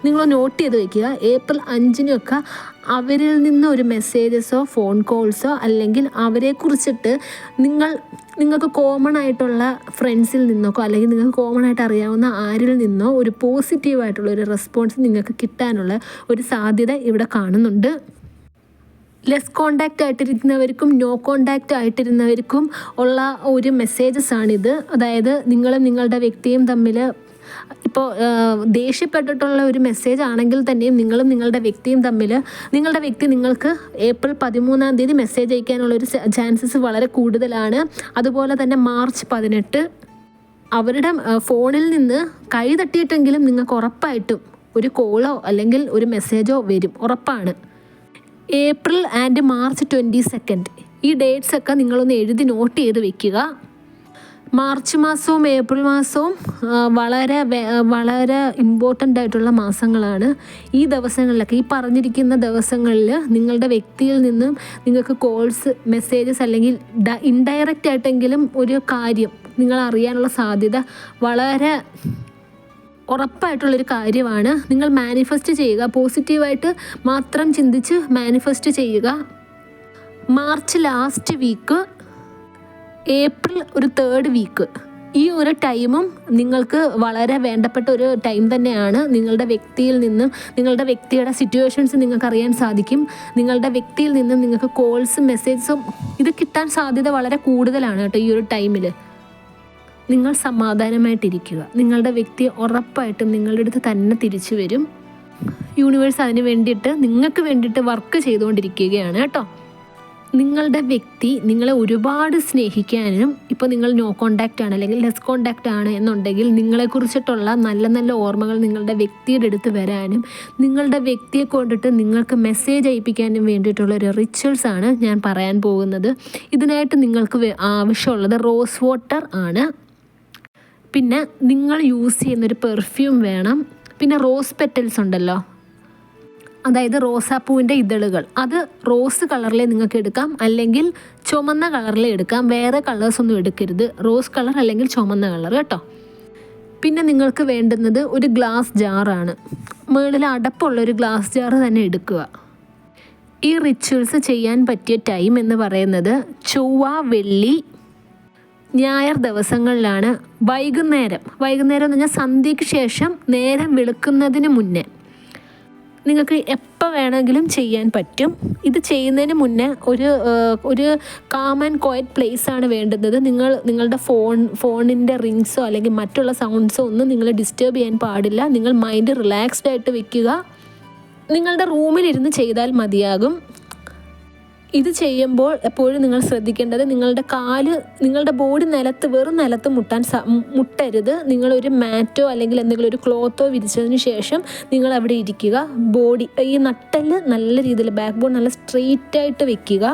നിങ്ങൾ നോട്ട് ചെയ്ത് വെക്കുക ഏപ്രിൽ അഞ്ചിനൊക്കെ അവരിൽ നിന്ന് ഒരു മെസ്സേജസോ ഫോൺ കോൾസോ അല്ലെങ്കിൽ അവരെ കുറിച്ചിട്ട് നിങ്ങൾ നിങ്ങൾക്ക് കോമൺ ആയിട്ടുള്ള ഫ്രണ്ട്സിൽ നിന്നൊക്കെ അല്ലെങ്കിൽ നിങ്ങൾക്ക് കോമൺ ആയിട്ട് അറിയാവുന്ന ആരിൽ നിന്നോ ഒരു പോസിറ്റീവായിട്ടുള്ള ഒരു റെസ്പോൺസ് നിങ്ങൾക്ക് കിട്ടാനുള്ള ഒരു സാധ്യത ഇവിടെ കാണുന്നുണ്ട്. ലെസ് കോണ്ടാക്റ്റ് ആയിട്ടിരിക്കുന്നവർക്കും നോ കോണ്ടാക്റ്റ് ആയിട്ടിരുന്നവർക്കും ഉള്ള ഒരു മെസ്സേജസ് ആണിത്. അതായത് നിങ്ങളും നിങ്ങളുടെ വ്യക്തിയും തമ്മിൽ ഇപ്പോൾ ദേഷ്യപ്പെട്ടിട്ടുള്ള ഒരു മെസ്സേജ് ആണെങ്കിൽ തന്നെയും നിങ്ങളും നിങ്ങളുടെ വ്യക്തിയും തമ്മിൽ നിങ്ങളുടെ വ്യക്തി നിങ്ങൾക്ക് ഏപ്രിൽ പതിമൂന്നാം തീയതി മെസ്സേജ് അയക്കാനുള്ള ഒരു ചാൻസസ് വളരെ കൂടുതലാണ്. അതുപോലെ തന്നെ മാർച്ച് പതിനെട്ട് അവരുടെ ഫോണിൽ നിന്ന് കൈ തട്ടിയിട്ടെങ്കിലും നിങ്ങൾക്ക് ഉറപ്പായിട്ടും ഒരു കോളോ അല്ലെങ്കിൽ ഒരു മെസ്സേജോ വരും. ഉറപ്പാണ്. April and March twenty second ഈ ഡേറ്റ്സ് ഒക്കെ നിങ്ങളൊന്ന് എഴുതി നോട്ട് ചെയ്ത് വെക്കുക. മാർച്ച് മാസവും ഏപ്രിൽ മാസവും വളരെ വളരെ ഇമ്പോർട്ടന്റ് ആയിട്ടുള്ള മാസങ്ങളാണ്. ഈ ദിവസങ്ങളിലൊക്കെ ഈ പറഞ്ഞിരിക്കുന്ന ദിവസങ്ങളിൽ നിങ്ങളുടെ വ്യക്തിയിൽ നിന്നും നിങ്ങൾക്ക് കോൾസ് മെസ്സേജസ് അല്ലെങ്കിൽ ഇൻഡയറക്റ്റ് ആയിട്ടെങ്കിലും ഒരു കാര്യം നിങ്ങൾ അറിയാനുള്ള സാധ്യത വളരെ ഉറപ്പായിട്ടുള്ളൊരു കാര്യമാണ്. നിങ്ങൾ മാനിഫെസ്റ്റ് ചെയ്യുക പോസിറ്റീവായിട്ട് മാത്രം ചിന്തിച്ച് മാനിഫെസ്റ്റ് ചെയ്യുക. മാർച്ച് ലാസ്റ്റ് വീക്ക് ഏപ്രിൽ ഒരു തേർഡ് വീക്ക് ഈ ഒരു ടൈമും നിങ്ങൾക്ക് വളരെ വേണ്ടപ്പെട്ട ഒരു ടൈം തന്നെയാണ്. നിങ്ങളുടെ വ്യക്തിയിൽ നിന്ന് നിങ്ങളുടെ വ്യക്തിയുടെ സിറ്റുവേഷൻസ് നിങ്ങൾക്ക് അറിയാൻ സാധിക്കും. നിങ്ങളുടെ വ്യക്തിയിൽ നിന്ന് നിങ്ങൾക്ക് കോൾസും മെസ്സേജസും ഇത് കിട്ടാൻ സാധ്യത വളരെ കൂടുതലാണ് കേട്ടോ ഈ ഒരു ടൈമിൽ നിങ്ങൾ സമാധാനമായിട്ടിരിക്കുക. നിങ്ങളുടെ വ്യക്തി ഉറപ്പായിട്ടും നിങ്ങളുടെ അടുത്ത് തന്നെ തിരിച്ചു വരും. യൂണിവേഴ്സ് അതിന് വേണ്ടിയിട്ട് നിങ്ങൾക്ക് വേണ്ടിയിട്ട് വർക്ക് ചെയ്തുകൊണ്ടിരിക്കുകയാണ് കേട്ടോ. നിങ്ങളുടെ വ്യക്തി നിങ്ങളെ ഒരുപാട് സ്നേഹിക്കാനും ഇപ്പോൾ നിങ്ങൾ നോ കോണ്ടാക്റ്റ് ആണ് അല്ലെങ്കിൽ ലെസ് കോണ്ടാക്റ്റ് ആണ് എന്നുണ്ടെങ്കിൽ നിങ്ങളെക്കുറിച്ചിട്ടുള്ള നല്ല നല്ല ഓർമ്മകൾ നിങ്ങളുടെ വ്യക്തിയുടെ അടുത്ത് വരാനും നിങ്ങളുടെ വ്യക്തിയെ കൊണ്ടിട്ട് നിങ്ങൾക്ക് മെസ്സേജ് അയപ്പിക്കാനും വേണ്ടിയിട്ടുള്ള ഒരു റിച്വൽസ് ആണ് ഞാൻ പറയാൻ പോകുന്നത്. ഇതിനായിട്ട് നിങ്ങൾക്ക് ആവശ്യമുള്ളത് റോസ് വാട്ടർ ആണ്. പിന്നെ നിങ്ങൾ യൂസ് ചെയ്യുന്നൊരു പെർഫ്യൂം വേണം. പിന്നെ റോസ് പെറ്റൽസ് ഉണ്ടല്ലോ. അതായത് റോസാപ്പൂവിന്റെ ഇതളുകൾ. അത് റോസ് കളറിലെ നിങ്ങൾക്ക് എടുക്കാം. അല്ലെങ്കിൽ ചുമന്ന കളറിലെ എടുക്കാം. വേറെ കളേഴ്സ് ഒന്നും എടുക്കരുത്. റോസ് കളർ അല്ലെങ്കിൽ ചുമന്ന കളർ കേട്ടോ. പിന്നെ നിങ്ങൾക്ക് വേണ്ടുന്നത് ഒരു ഗ്ലാസ് ജാറാണ് മുകളിൽ അടപ്പുള്ള ഒരു ഗ്ലാസ് ജാർ തന്നെ എടുക്കുക. ഈ റിച്വൽസ് ചെയ്യാൻ പറ്റിയ ടൈം എന്ന് പറയുന്നത് ചൊവ്വ വെള്ളി ഞായർ ദിവസങ്ങളിലാണ്. വൈകുന്നേരം. വൈകുന്നേരം എന്ന് പറഞ്ഞാൽ സന്ധ്യയ്ക്ക് ശേഷം നേരം വെളുക്കുന്നതിന് മുന്നേ. നിങ്ങൾക്ക് എപ്പോൾ വേണമെങ്കിലും ചെയ്യാൻ പറ്റും. ഇത് ചെയ്യുന്നതിന് മുന്നേ ഒരു ഒരു കാം ആൻഡ് ക്വയറ്റ് പ്ലേസ് ആണ് വേണ്ടുന്നത്. നിങ്ങൾ നിങ്ങളുടെ ഫോൺ ഫോണിന്റെ റിങ്സോ അല്ലെങ്കിൽ മറ്റുള്ള സൗണ്ട്സോ ഒന്നും നിങ്ങൾ ഡിസ്റ്റേബ് ചെയ്യാൻ പാടില്ല. നിങ്ങൾ മൈൻഡ് റിലാക്സ്ഡ് ആയിട്ട് വെക്കുക. നിങ്ങളുടെ റൂമിലിരുന്ന് ചെയ്താൽ മതിയാകും. ഇത് ചെയ്യുമ്പോൾ എപ്പോഴും നിങ്ങൾ ശ്രദ്ധിക്കേണ്ടത് നിങ്ങളുടെ കാൽ നിങ്ങളുടെ ബോഡി നിലത്ത് വെറും നിലത്ത് മുട്ടാൻ മുട്ടരുത്. നിങ്ങളൊരു മാറ്റോ അല്ലെങ്കിൽ എന്തെങ്കിലും ഒരു ക്ലോത്തോ വിരിച്ചതിന് ശേഷം നിങ്ങൾ അവിടെ ഇരിക്കുക. ബോഡി ഈ നട്ടൽ നല്ല രീതിയിൽ ബാക്ക് ബോൺ നല്ല സ്ട്രെയിറ്റ് ആയിട്ട് വെക്കുക.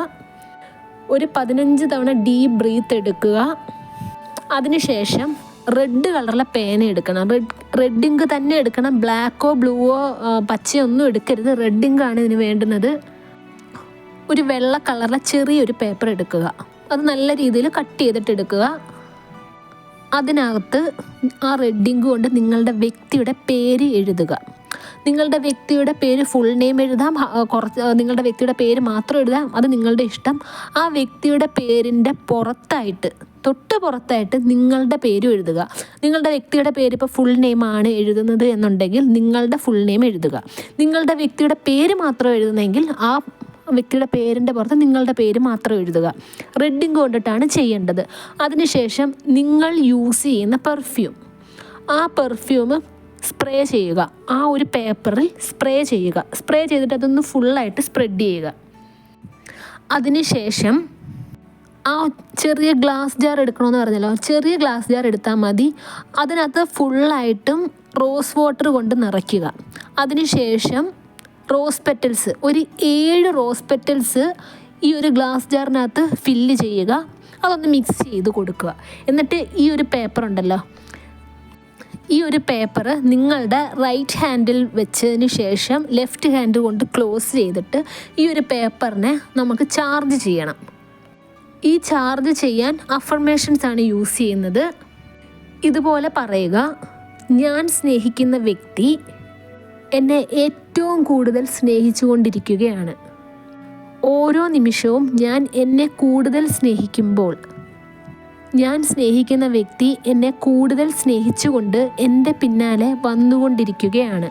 ഒരു പതിനഞ്ച് തവണ ഡീപ്പ് ബ്രീത്ത് എടുക്കുക. അതിനുശേഷം റെഡ് കളറിലെ പേന എടുക്കണം. റെഡ് റെഡ് ഇങ്ക് തന്നെ എടുക്കണം. ബ്ലാക്കോ ബ്ലൂവോ പച്ചയോ ഒന്നും എടുക്കരുത്. റെഡ് ഇങ്കാണ് ഇതിന് വേണ്ടുന്നത്. ഒരു വെള്ള കളറിലെ ചെറിയൊരു പേപ്പർ എടുക്കുക. അത് നല്ല രീതിയിൽ കട്ട് ചെയ്തിട്ട് എടുക്കുക. അതിനകത്ത് ആ റെഡിങ് കൊണ്ട് നിങ്ങളുടെ വ്യക്തിയുടെ പേര് എഴുതുക. നിങ്ങളുടെ വ്യക്തിയുടെ പേര് ഫുൾ നെയിം എഴുതാം. കുറച്ച് നിങ്ങളുടെ വ്യക്തിയുടെ പേര് മാത്രം എഴുതാം. അത് നിങ്ങളുടെ ഇഷ്ടം. ആ വ്യക്തിയുടെ പേരിന്റെ പുറത്തായിട്ട് തൊട്ട് പുറത്തായിട്ട് നിങ്ങളുടെ പേരും എഴുതുക. നിങ്ങളുടെ വ്യക്തിയുടെ പേര് ഇപ്പോൾ ഫുൾ നെയിമാണ് എഴുതുന്നത് എന്നുണ്ടെങ്കിൽ നിങ്ങളുടെ ഫുൾ നെയിം എഴുതുക. നിങ്ങളുടെ വ്യക്തിയുടെ പേര് മാത്രം എഴുതുന്നെങ്കിൽ ആ വ്യക്തിയുടെ പേരിന്റെ പുറത്ത് നിങ്ങളുടെ പേര് മാത്രം എഴുതുക. റെഡിങ് കൊണ്ടിട്ടാണ് ചെയ്യേണ്ടത്. അതിനുശേഷം നിങ്ങൾ യൂസ് ചെയ്യുന്ന പെർഫ്യൂം ആ പെർഫ്യൂം സ്പ്രേ ചെയ്യുക. ആ ഒരു പേപ്പറിൽ സ്പ്രേ ചെയ്യുക. സ്പ്രേ ചെയ്തിട്ട് അതൊന്ന് ഫുള്ളായിട്ട് സ്പ്രെഡ് ചെയ്യുക. അതിനുശേഷം ആ ചെറിയ ഗ്ലാസ് ജാർ എടുക്കണമെന്ന് പറഞ്ഞല്ലോ. ചെറിയ ഗ്ലാസ് ജാർ എടുത്താൽ മതി. അതിനകത്ത് ഫുള്ളായിട്ടും റോസ് വാട്ടർ കൊണ്ട് നിറയ്ക്കുക. അതിനുശേഷം റോസ് പെറ്റൽസ്. ഒരു ഏഴ് റോസ് പെറ്റൽസ് ഈ ഒരു ഗ്ലാസ് ജാറിനകത്ത് ഫില്ല് ചെയ്യുക. അതൊന്ന് മിക്സ് ചെയ്ത് കൊടുക്കുക. എന്നിട്ട് ഈ ഒരു പേപ്പർ ഉണ്ടല്ലോ. ഈ ഒരു പേപ്പർ നിങ്ങളുടെ റൈറ്റ് ഹാൻഡിൽ വെച്ചതിന് ശേഷം ലെഫ്റ്റ് ഹാൻഡ് കൊണ്ട് ക്ലോസ് ചെയ്തിട്ട് ഈ ഒരു പേപ്പറിനെ നമുക്ക് ചാർജ് ചെയ്യണം. ഈ ചാർജ് ചെയ്യാൻ അഫർമേഷൻസ് ആണ് യൂസ് ചെയ്യുന്നത്. ഇതുപോലെ പറയുക ഞാൻ സ്നേഹിക്കുന്ന വ്യക്തി എന്നെ ഏറ്റവും കൂടുതൽ സ്നേഹിച്ചുകൊണ്ടിരിക്കുകയാണ്. ഓരോ നിമിഷവും ഞാൻ എന്നെ കൂടുതൽ സ്നേഹിക്കുമ്പോൾ ഞാൻ സ്നേഹിക്കുന്ന വ്യക്തി എന്നെ കൂടുതൽ സ്നേഹിച്ചുകൊണ്ട് എന്റെ പിന്നാലെ വന്നുകൊണ്ടിരിക്കുകയാണ്.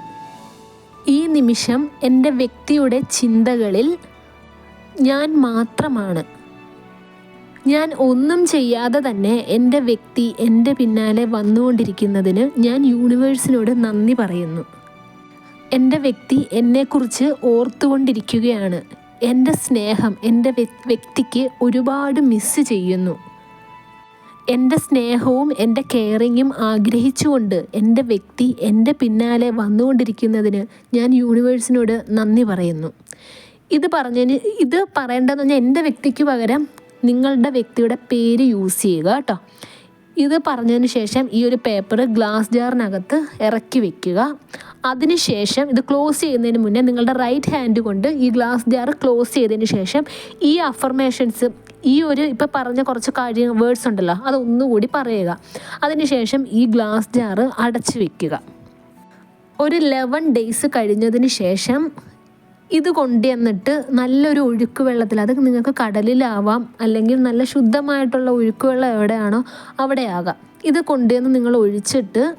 ഈ നിമിഷം എന്റെ വ്യക്തിയുടെ ചിന്തകളിൽ ഞാൻ മാത്രമാണ്. ഞാൻ ഒന്നും ചെയ്യാതെ തന്നെ എന്റെ വ്യക്തി എന്റെ പിന്നാലെ വന്നുകൊണ്ടിരിക്കുന്നതിന് ഞാൻ യൂണിവേഴ്സിനോട് നന്ദി പറയുന്നു. എന്റെ വ്യക്തി എന്നെക്കുറിച്ച് ഓർത്തുകൊണ്ടിരിക്കുകയാണ്. എന്റെ സ്നേഹം എന്റെ വ്യക്തിക്ക് ഒരുപാട് മിസ് ചെയ്യുന്നു. എന്റെ സ്നേഹവും എന്റെ കെയറിങ്ങും ആഗ്രഹിച്ചുകൊണ്ട് എന്റെ വ്യക്തി എന്റെ പിന്നാലെ വന്നുകൊണ്ടിരിക്കുന്നതിന് ഞാൻ യൂണിവേഴ്സിനോട് നന്ദി പറയുന്നു. ഇത് പറഞ്ഞതിന് ഇത് പറയേണ്ടതെന്ന് പറഞ്ഞാൽ എന്റെ വ്യക്തിക്ക് പകരം നിങ്ങളുടെ വ്യക്തിയുടെ പേര് യൂസ് ചെയ്യുക കേട്ടോ. ഇത് പറഞ്ഞതിന് ശേഷം ഈ ഒരു പേപ്പർ ഗ്ലാസ് ജാറിനകത്ത് ഇറക്കി വെക്കുക. അതിനുശേഷം ഇത് ക്ലോസ് ചെയ്യുന്നതിന് മുന്നേ നിങ്ങളുടെ റൈറ്റ് ഹാൻഡ് കൊണ്ട് ഈ ഗ്ലാസ് ജാർ ക്ലോസ് ചെയ്തതിന് ശേഷം ഈ അഫർമേഷൻസ് ഈ ഒരു ഇപ്പം പറഞ്ഞ കുറച്ച് കാര്യങ്ങൾ വേർഡ്സ് ഉണ്ടല്ലോ അതൊന്നുകൂടി പറയുക. അതിനുശേഷം ഈ ഗ്ലാസ് ജാർ അടച്ചു വെക്കുക. ഒരു ലെവൻ ഡേയ്സ് കഴിഞ്ഞതിന് ശേഷം ഇത് കൊണ്ടുവന്നിട്ട് നല്ലൊരു ഒഴുക്ക് വെള്ളത്തിൽ അത് നിങ്ങൾക്ക് കടലിലാവാം അല്ലെങ്കിൽ നല്ല ശുദ്ധമായിട്ടുള്ള ഒഴുക്ക് വെള്ളം എവിടെയാണോ അവിടെ ആകാം ഇത് കൊണ്ടുവന്ന് നിങ്ങൾ ഒഴിച്ചിട്ട്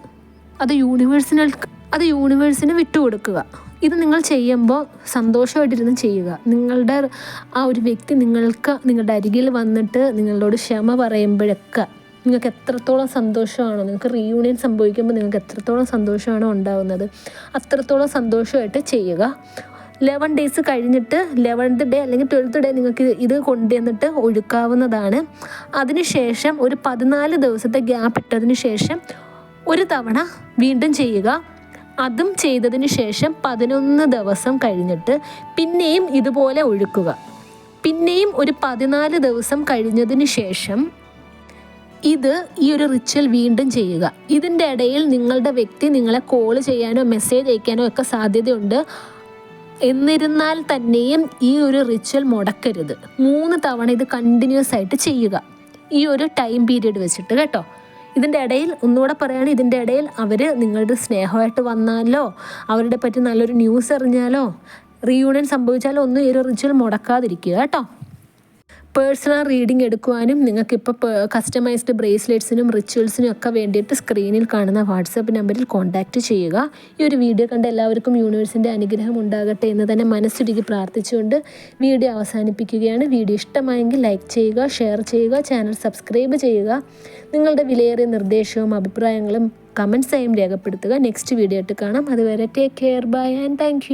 അത് യൂണിവേഴ്സിന് അത് യൂണിവേഴ്സിന് വിട്ടുകൊടുക്കുക ഇത് നിങ്ങൾ ചെയ്യുമ്പോൾ സന്തോഷമായിട്ടിരുന്ന് ചെയ്യുക. നിങ്ങളുടെ ആ ഒരു വ്യക്തി നിങ്ങൾക്ക് നിങ്ങളുടെ അരികിൽ വന്നിട്ട് നിങ്ങളോട് ക്ഷമ പറയുമ്പോഴൊക്കെ നിങ്ങൾക്ക് എത്രത്തോളം സന്തോഷമാണോ നിങ്ങൾക്ക് റീയൂണിയൻ സംഭവിക്കുമ്പോൾ നിങ്ങൾക്ക് എത്രത്തോളം സന്തോഷമാണോ ഉണ്ടാകുന്നത് അത്രത്തോളം സന്തോഷമായിട്ട് ചെയ്യുക. ലെവൻ ഡേയ്സ് കഴിഞ്ഞിട്ട് ലെവൻത്ത് ഡേ അല്ലെങ്കിൽ ട്വൽത്ത് ഡേ നിങ്ങൾക്ക് ഇത് കൊണ്ടുവന്നിട്ട് ഒഴുക്കാവുന്നതാണ്. അതിനുശേഷം ഒരു പതിനാല് ദിവസത്തെ ഗ്യാപ്പ് ഇട്ടതിന് ശേഷം ഒരു തവണ വീണ്ടും ചെയ്യുക. അതും ചെയ്തതിന് ശേഷം പതിനൊന്ന് ദിവസം കഴിഞ്ഞിട്ട് പിന്നെയും ഇതുപോലെ ഒഴുക്കുക. പിന്നെയും ഒരു പതിനാല് ദിവസം കഴിഞ്ഞതിന് ശേഷം ഇത് ഈ ഒരു റിച്വൽ വീണ്ടും ചെയ്യുക. ഇതിന്റെ ഇടയിൽ നിങ്ങളുടെ വ്യക്തി നിങ്ങളെ കോൾ ചെയ്യാനോ മെസ്സേജ് അയക്കാനോ ഒക്കെ സാധ്യതയുണ്ട്. എന്നിരുന്നാൽ തന്നെയും ഈ ഒരു റിച്വൽ മുടക്കരുത്. മൂന്ന് തവണ ഇത് കണ്ടിന്യൂസ് ആയിട്ട് ചെയ്യുക. ഈ ഒരു ടൈം പീരീഡ് വെച്ചിട്ട് കേട്ടോ. ഇതിന്റെ ഇടയിൽ ഒന്നുകൂടെ പറയുകയാണ് ഇതിന്റെ ഇടയിൽ അവർ നിങ്ങളുടെ സ്നേഹമായിട്ട് വന്നാലോ അവരുടെ പറ്റി നല്ലൊരു ന്യൂസ് അറിഞ്ഞാലോ റീയൂണിയൻ സംഭവിച്ചാലോ ഒന്നും ഈ ഒരു റിച്വൽ മുടക്കാതിരിക്കുക കേട്ടോ. പേഴ്സണൽ റീഡിംഗ് എടുക്കുവാനും നിങ്ങൾക്ക് നിങ്ങൾക്കിപ്പോൾ കസ്റ്റമൈസ്ഡ് ബ്രേസ്ലെറ്റ്സിനും റിച്വൽസിനും ഒക്കെ വേണ്ടിയിട്ട് സ്ക്രീനിൽ കാണുന്ന വാട്സപ്പ് നമ്പറിൽ കോൺടാക്റ്റ് ചെയ്യുക. ഈ ഒരു വീഡിയോ കണ്ട എല്ലാവർക്കും യൂണിവേഴ്സിന്റെ അനുഗ്രഹം ഉണ്ടാകട്ടെ എന്ന് തന്നെ മനസ്സുരുകി പ്രാർത്ഥിച്ചുകൊണ്ട് വീഡിയോ അവസാനിപ്പിക്കുകയാണ്. വീഡിയോ ഇഷ്ടമായെങ്കിൽ ലൈക്ക് ചെയ്യുക ഷെയർ ചെയ്യുക ചാനൽ സബ്സ്ക്രൈബ് ചെയ്യുക. നിങ്ങളുടെ വിലയേറിയ നിർദ്ദേശവും അഭിപ്രായങ്ങളും കമൻസായും രേഖപ്പെടുത്തുക. നെക്സ്റ്റ് വീഡിയോ ആയിട്ട് കാണാം. അതുവരെ take care bye and thank